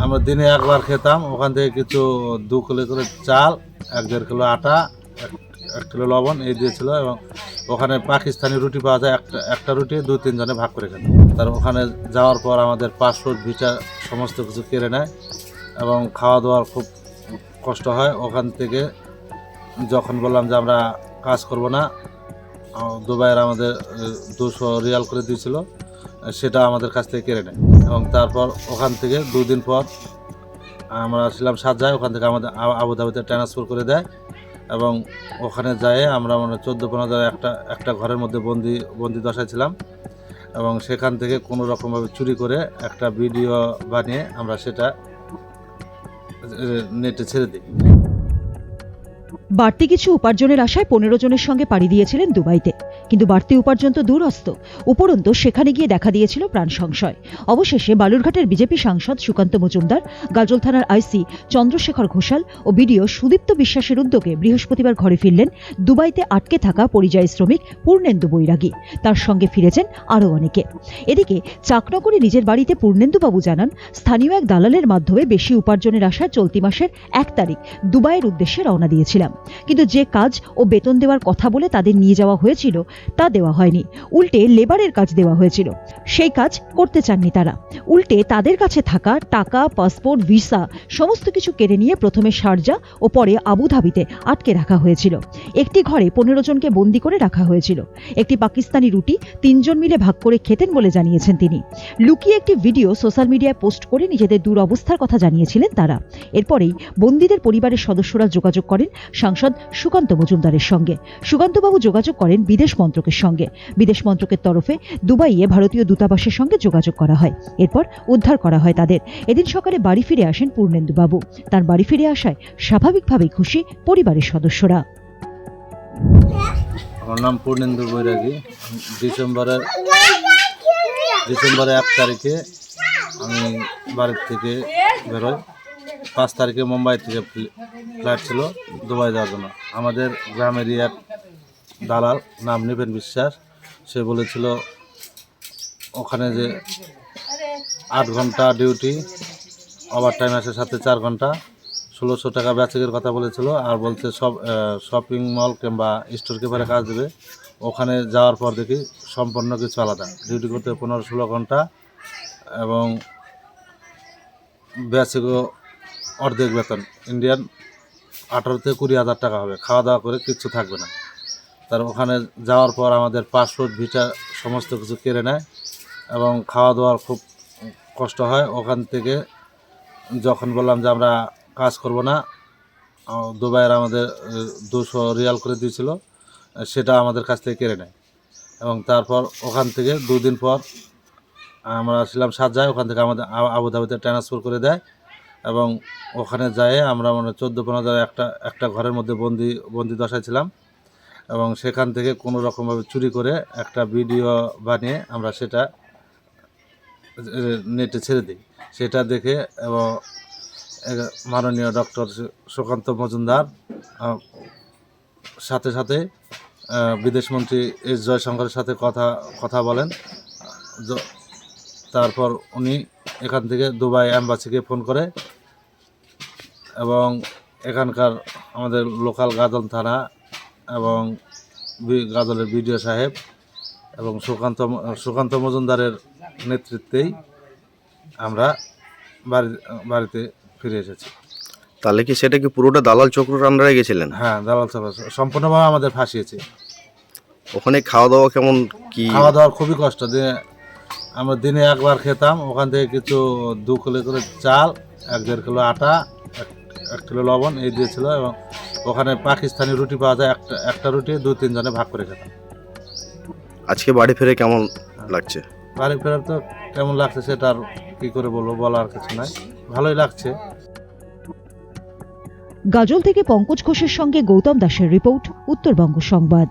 আমরা দিনে একবার খেতাম, ওখান থেকে কিছু দু কিলো করে চাল, এক দেড় কিলো আটা, এক- কিলো লবণ, এই দিয়েছিল এবং ওখানে পাকিস্তানি রুটি পাওয়া যায়, একটা একটা রুটি দু তিনজনে ভাগ করে খেতাম। তার ওখানে যাওয়ার পর আমাদের পাসপোর্ট, ভিসা সমস্ত কিছু কেড়ে নেয় এবং খাওয়া দাওয়ার খুব কষ্ট হয়। ওখান থেকে যখন বললাম যে আমরা কাজ করব না দুবাইয়ের আমাদের দুশো রিয়াল করে দিয়েছিল, সেটা আমাদের কাছ থেকে কেড়ে নেয়। এবং তারপর ওখান থেকে দুদিন পর আমরা ছিলাম সাজায় ওখান থেকে আমাদের আবুধাবিতে ট্রান্সফার করে দেয় এবং ওখানে যায় আমরা মানে চোদ্দ পনেরো একটা একটা ঘরের মধ্যে বন্দি বন্দি দশায় ছিলাম এবং সেখান থেকে কোনো রকমভাবে চুরি করে একটা ভিডিও বানিয়ে আমরা সেটা নেটে ছেড়ে দিই। বাড়তি কিছু উপার্জনের আশায় পনেরো জনের সঙ্গে পাড়ি দিয়েছিলেন দুবাইতে। কিন্তু বাড়তি উপার্জন তো দূরস্থ উপরন্তু সেখানে গিয়ে দেখা দিয়েছিল প্রাণ সংশয়। অবশেষে বালুরঘাটের বিজেপি সাংসদ সুকান্ত মজুমদার, গাজল থানার আইসি চন্দ্রশেখর ঘোষাল ও বিডিও সুদীপ্ত বিশ্বাসের উদ্যোগে বৃহস্পতিবার ঘরে ফিরলেন দুবাইতে আটকে থাকা পরিযায়ী শ্রমিক পূর্ণেন্দু বৈরাগী। তার সঙ্গে ফিরেছেন আরও অনেকে। এদিকে চাকনগরে নিজের বাড়িতে পূর্ণেন্দুবাবু জানান, স্থানীয় এক দালালের মাধ্যমে বেশি উপার্জনের আশায় চলতি মাসের এক তারিখ দুবাইয়ের উদ্দেশ্যে রওনা দিয়েছিলাম। কিন্তু যে কাজ ও বেতন দেওয়ার কথা বলে তাদের নিয়ে যাওয়া হয়েছিল তা দেওয়া হয়নি। উল্টে লেবারের কাজ দেওয়া হয়েছিল। সেই কাজ করতে চাননি তারা। উল্টে তাদের কাছে থাকা টাকা, পাসপোর্ট, ভিসা সমস্ত কিছু কেড়ে নিয়ে প্রথমে শারজা ও পরে আবুধাবিতে আটকে রাখা হয়েছিল। একটি ঘরে পনেরো জনকে বন্দি করে রাখা হয়েছিল। একটি পাকিস্তানি রুটি তিনজন মিলে ভাগ করে খেতেন বলে জানিয়েছেন তিনি। লুকিয়ে একটি ভিডিও সোশ্যাল মিডিয়ায় পোস্ট করে নিজেদের দুরবস্থার কথা জানিয়েছিলেন তারা। এরপরেই বন্দীদের পরিবারের সদস্যরা যোগাযোগ করেন সাংসদ সুকান্ত মজুমদারের সঙ্গে। সুকান্তবাবু যোগাযোগ করেন বিদেশ মন্ত্রকের সঙ্গে। বিদেশ মন্ত্রকের তরফে দুবাইয়ে ভারতীয় দূতাবাসের সঙ্গে যোগাযোগ করা হয়। এরপর উদ্ধার করা হয় তাদের। এদিন সকালে বাড়ি ফিরে আসেন পূর্ণেন্দুবাবু। তার বাড়ি ফিরে আসায় স্বাভাবিকভাবেই খুশি পরিবারের সদস্যরা। আমার নাম পূর্ণেন্দু বৈরাগী। ডিসেম্বরের ডিসেম্বরের এক তারিখে আমি বাড়ির থেকে বেরোই। পাঁচ তারিখে মুম্বাই থেকে ফ্লি- ফ্লাইট ছিল দুবাই যাওয়ার জন্য। আমাদের গ্রামেরই এক দালাল, নাম নিপেন বিশ্বাস। সে বলেছিল, ওখানে যে আট ঘণ্টা ডিউটি ওভার টাইম আছে সাথে চার ঘণ্টা। ষোলোশো টাকা বেচকের কথা বলেছিল, আর বলছে, সব শপিং মল কিংবা স্টোর কিপারে কাজ দেবে। ওখানে যাওয়ার পর দেখি সম্পূর্ণ কিছু আলাদা। ডিউটি করতে পনেরো ষোলো ঘণ্টা এবং বেচকও অর্ধেক বেতন। ইন্ডিয়ান আঠারো থেকে কুড়ি হাজার টাকা হবে। খাওয়া দাওয়া করে কিচ্ছু থাকবে না। তার ওখানে যাওয়ার পর আমাদের পাসপোর্ট ভিসা সমস্ত কিছু কেড়ে নেয় এবং খাওয়া দাওয়ার খুব কষ্ট হয়। ওখান থেকে যখন বললাম যে আমরা কাজ করব না দুবাইয়ের আমাদের দুশো রিয়াল করে দিয়েছিল, সেটা আমাদের কাছ থেকে কেড়ে নেয়। এবং তারপর ওখান থেকে দুদিন পর আমরা ছিলাম সাজায় ওখান থেকে আমাদের আবুধাবিতে ট্রান্সফার করে দেয় এবং ওখানে যায় আমরা মানে চোদ্দ পনেরো হাজার একটা একটা ঘরের মধ্যে বন্দি বন্দি দশায় ছিলাম। এবং সেখান থেকে কোনো রকমভাবে চুরি করে একটা ভিডিও বানিয়ে আমরা সেটা নেটে ছেড়ে দিই। সেটা দেখে এবং মাননীয় ডক্টর সুকান্ত মজুমদার সাথে সাথে বিদেশমন্ত্রী এস জয়শঙ্করের সাথে কথা কথা বলেন। তারপর উনি এখান থেকে দুবাই অ্যাম্বাসিকে ফোন করে এবং এখানকার আমাদের লোকাল গাজল থানা এবং বি- গাজলের বিডিও সাহেব এবং সুকান্ত সুকান্ত মজুমদারের নেতৃত্বেই আমরা বাড়ি বাড়িতে ফিরে এসেছি। তাহলে কি সেটা কি পুরোটা দালাল চক্রের আন্ডারে গেছিলেন? হ্যাঁ দালাল চক্র সম্পূর্ণভাবে আমাদের ফাঁসিয়েছে। ওখানে খাওয়া দাওয়া কেমন কি? খাওয়া দাওয়ার খুবই কষ্ট দিয়ে আমরা দিনে একবার খেতাম ওখান থেকে কিছু দু কিলো করে চাল এক দেড় কিলো আটা এক কিলো লবণ এই দিয়েছিল এবং ওখানে পাকিস্তানি রুটি পাওয়া যায় একটা একটা রুটি দু তিনজনে ভাগ করে খেতাম। আজকে বাড়ি ফিরে কেমন লাগছে? বাড়ি ফেরার তো কেমন লাগছে সেটা আর কী করে বলব বলার কিছু নাই। ভালোই লাগছে। গাজল থেকে পঙ্কজ ঘোষের সঙ্গে গৌতম দাসের রিপোর্ট উত্তরবঙ্গ সংবাদ।